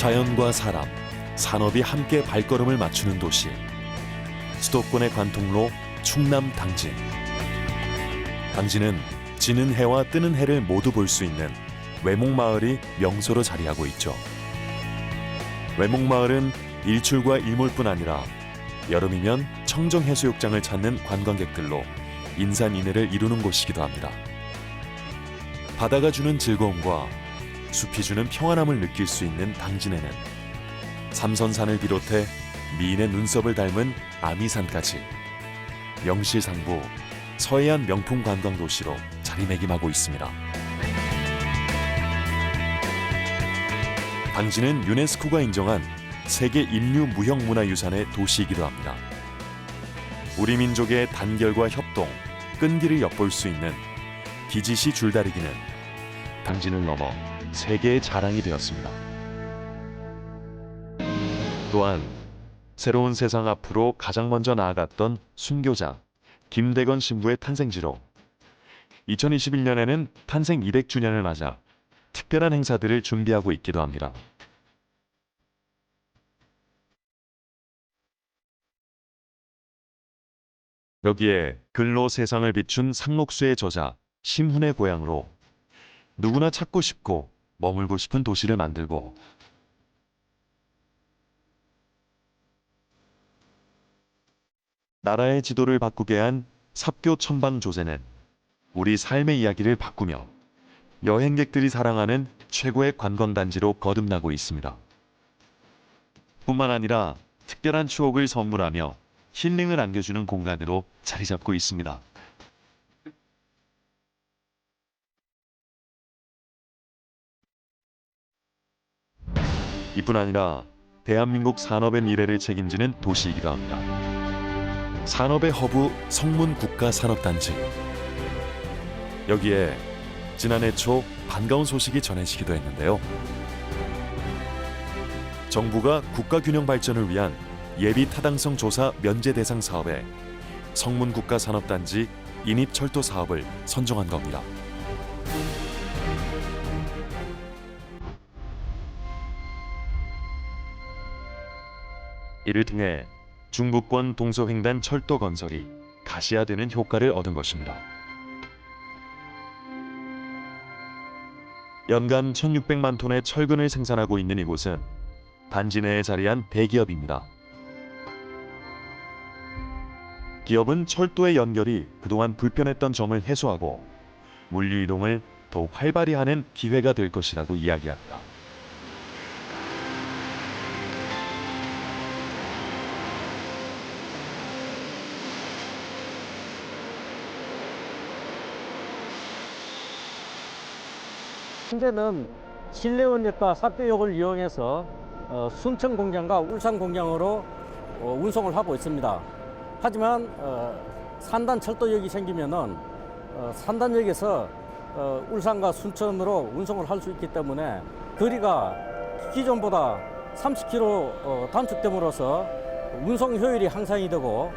자연과 사람, 산업이 함께 발걸음을 맞추는 도시. 수도권의 관통로 충남 당진. 당진은 지는 해와 뜨는 해를 모두 볼 수 있는 외목마을이 명소로 자리하고 있죠. 외목마을은 일출과 일몰뿐 아니라 여름이면 청정해수욕장을 찾는 관광객들로 인산인해를 이루는 곳이기도 합니다. 바다가 주는 즐거움과 숲이 주는 평안함을 느낄 수 있는 당진에는 삼선산을 비롯해 미인의 눈썹을 닮은 아미산까지 명실상부 서해안 명품 관광 도시로 자리매김하고 있습니다. 당진은 유네스코가 인정한 세계 인류 무형 문화유산의 도시이기도 합니다. 우리 민족의 단결과 협동, 끈기를 엿볼 수 있는 기지시 줄다리기는 당진을 넘어 세계의 자랑이 되었습니다. 또한 새로운 세상 앞으로 가장 먼저 나아갔던 순교자 김대건 신부의 탄생지로 2021년에는 탄생 200주년을 맞아 특별한 행사들을 준비하고 있기도 합니다. 여기에 글로 세상을 비춘 상록수의 저자 심훈의 고향으로 누구나 찾고 싶고 머물고 싶은 도시를 만들고 나라의 지도를 바꾸게 한 삽교 천방 조제는 우리 삶의 이야기를 바꾸며 여행객들이 사랑하는 최고의 관광단지로 거듭나고 있습니다. 뿐만 아니라 특별한 추억을 선물하며 힐링을 안겨주는 공간으로 자리 잡고 있습니다. 이뿐 아니라 대한민국 산업의 미래를 책임지는 도시이기도 합니다. 산업의 허브 성문 국가산업단지. 여기에 지난해 초 반가운 소식이 전해지기도 했는데요. 정부가 국가균형 발전을 위한 예비 타당성 조사 면제 대상 사업에 성문 국가산업단지 인입 철도 사업을 선정한 겁니다. 이를 통해 중부권 동서횡단 철도 건설이 가시화되는 효과를 얻은 것입니다. 연간 1,600만 톤의 철근을 생산하고 있는 이곳은 단지 내에 자리한 대기업입니다. 기업은 철도의 연결이 그동안 불편했던 점을 해소하고 물류 이동을 더욱 활발히 하는 기회가 될 것이라고 이야기합니다. 현재는 실내원역과 삽교역을 이용해서 어, 순천 공장과 울산 공장으로 어, 운송을 하고 있습니다. 하지만 어, 산단 철도역이 생기면은 어, 산단역에서 어, 울산과 순천으로 운송을 할 수 있기 때문에 거리가 기존보다 30km 어, 단축됨으로써 운송 효율이 향상이 되고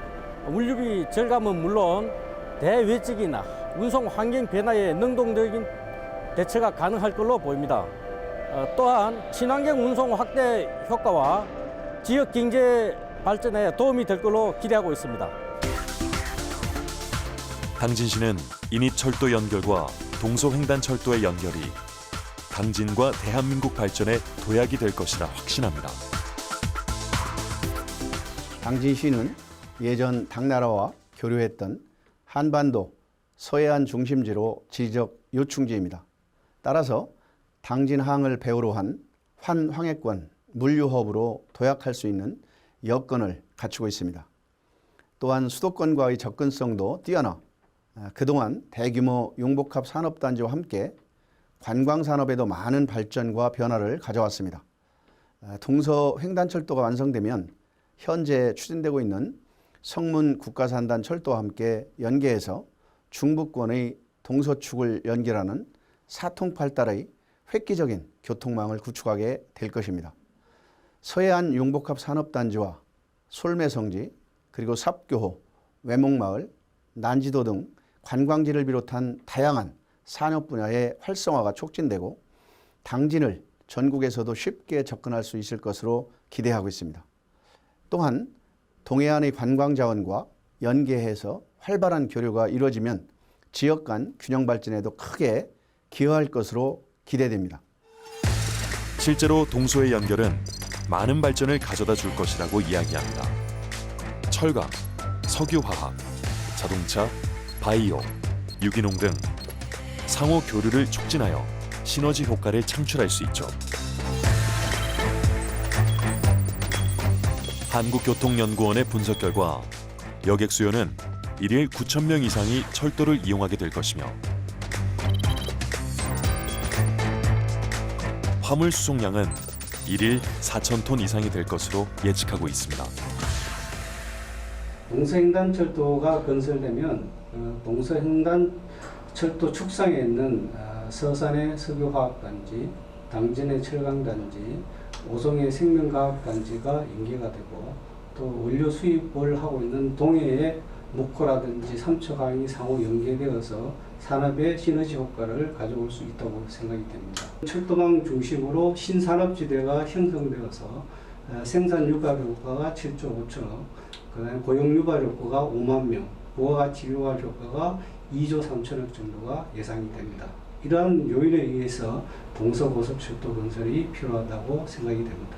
물류비 절감은 물론 대외적인 운송 환경 변화에 능동적인 대처가 가능할 걸로 보입니다. 어, 또한 친환경 운송 확대 효과와 지역 경제 발전에 도움이 될 걸로 기대하고 있습니다. 당진시는 인입철도 연결과 동서횡단철도의 연결이 당진과 대한민국 발전의 도약이 될 것이라 확신합니다. 당진시는 예전 당나라와 교류했던 한반도 서해안 중심지로 지적 요충지입니다. 따라서 당진항을 배후로 한 환황해권 물류허브로 도약할 수 있는 여건을 갖추고 있습니다. 또한 수도권과의 접근성도 뛰어나 아, 그동안 대규모 융복합 산업단지와 함께 관광산업에도 많은 발전과 변화를 가져왔습니다. 아, 동서 횡단철도가 완성되면 현재 추진되고 있는 성문 국가산단 철도와 함께 연계해서 중부권의 동서축을 연결하는 사통팔달의 획기적인 교통망을 구축하게 될 것입니다. 서해안 융복합 산업단지와 솔매성지 그리고 삽교호, 외목마을, 난지도 등 관광지를 비롯한 다양한 산업 분야의 활성화가 촉진되고 당진을 전국에서도 쉽게 접근할 수 있을 것으로 기대하고 있습니다. 또한 동해안의 관광 자원과 연계해서 활발한 교류가 이루어지면 지역 간 균형 발전에도 크게 기여할 것으로 기대됩니다. 실제로 동서의 연결은 많은 발전을 가져다 줄 것이라고 이야기합니다. 철강, 석유화학, 자동차, 바이오, 유기농 등 상호 교류를 촉진하여 시너지 효과를 창출할 수 있죠. 한국교통연구원의 분석 결과 여객 수요는 일일 9천 명 이상이 철도를 이용하게 될 것이며 화물 수송량은 일일 4천 톤 이상이 될 것으로 예측하고 있습니다. 동서횡단 철도가 건설되면 어, 동서횡단 철도 축상에 있는 어, 서산의 석유화학단지, 당진의 철강단지, 오송의 생명과학단지가 연계가 되고 또 원료 수입을 하고 있는 동해의 목포라든지 삼척항이 상호 연계되어서 산업의 시너지 효과를 가져올 수 있다고 생각이 됩니다. 철도망 중심으로 신산업지대가 형성되어서 어, 생산 유발 효과가 7조 5천억, 그다음에 고용 유발 효과가 5만 명, 부가가치 유발 효과가 2조 3천억 정도가 예상이 됩니다. 이러한 요인에 의해서 동서고속철도 건설이 필요하다고 생각이 됩니다.